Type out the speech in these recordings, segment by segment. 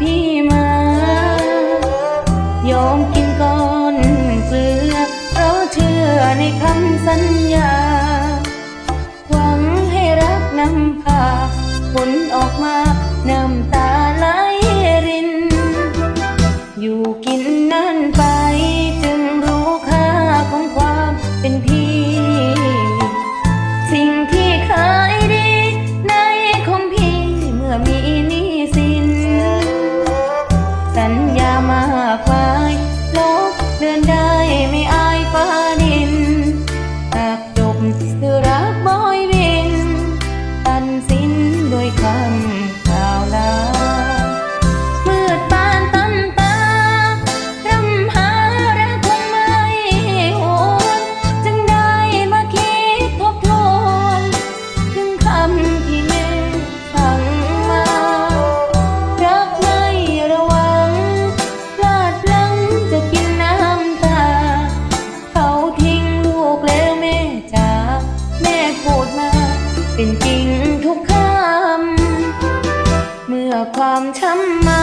พี่มา ยอมกินก้อนเกลือ เพราะเชื่อในคำสัญญา หวังให้รักนำพาผล คำข่าวลามืดปานตันตารำหารักคงไม่หวนจึงได้มาคิดทบทวนถึงคำที่แม่สั่งมา รักไม่ระวังพลาดพลั้งจะกินน้ำตา เขาทิ้งลูกแล้วแม่จ๋าแม่พูดมาเป็นจริงทุกคำ ความช้ำมา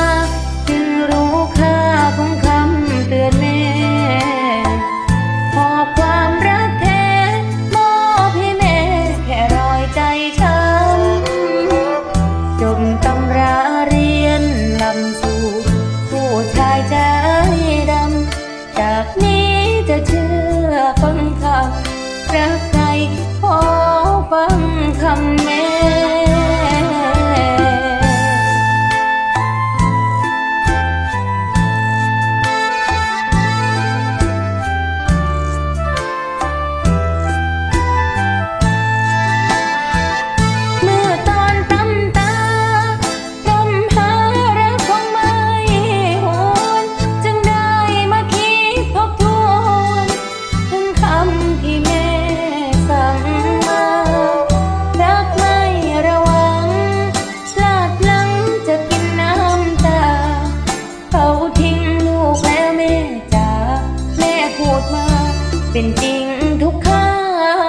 เป็นจริงทุกค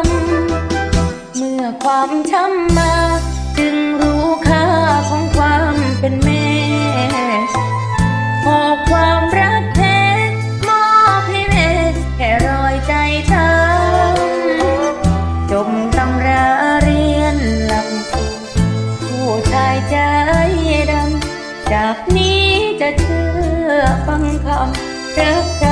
ำเมื่อความช้ำมา จึงรู้ค่าของความเป็นแม่หอความรักแท้มอบให้แม่แค่รอยใจช้ำจบตำราเรียนลักสูผู้ชายใจดำจากนี้จะเชื่อฟังคำรักใครขอ